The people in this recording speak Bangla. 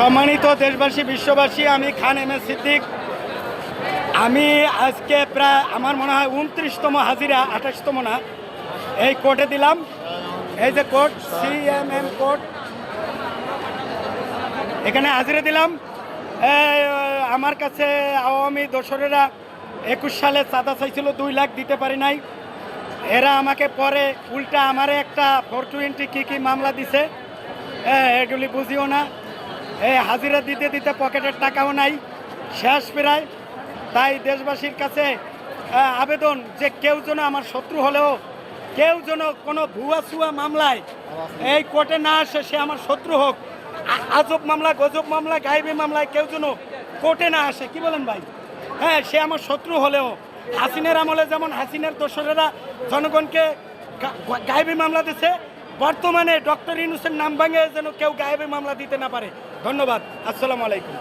সম্মানিত দেশবাসী, বিশ্ববাসী, আমি খান এম এস সিদ্দিক। আমি আজকে প্রায়, আমার মনে হয় উনত্রিশতম হাজিরা, আঠাশতম না, এই কোর্টে দিলাম। এই যে court, C M M court, এখানে হাজিরা দিলাম। আমার কাছে আওয়ামী দোসরেরা একুশ সালে চাঁদা চাইছিল, দুই লাখ দিতে পারি নাই। এরা আমাকে পরে উল্টা আমারে একটা ফোর টোয়েন্টি কী কী মামলা দিছে। এগুলি বুঝিও না। এই হাজিরা দিতে দিতে পকেটের টাকাও নাই, শেষ প্রায়। তাই দেশবাসীর কাছে আবেদন যে কেউ যেন আমার শত্রু হলেও, কেউ যেন কোনো ভুয়া সুয়া মামলায় এই কোর্টে না আসে, সে আমার শত্রু হোক। আজব মামলা, গজব মামলা গাইবি মামলায় কেউ যেন কোর্টে না আসে, কি বলেন ভাই? হ্যাঁ সে আমার শত্রু হলেও, হাসিনের আমলে যেমন হাসিনের দোসরেরা জনগণকে গা- গা- মামলা দিচ্ছে বর্তমানে ডক্টর ইনুসের নাম ভাঙে যেন কেউ গায়েবের মামলা দিতে না পারে। ধন্যবাদ। আসসালামু আলাইকুম।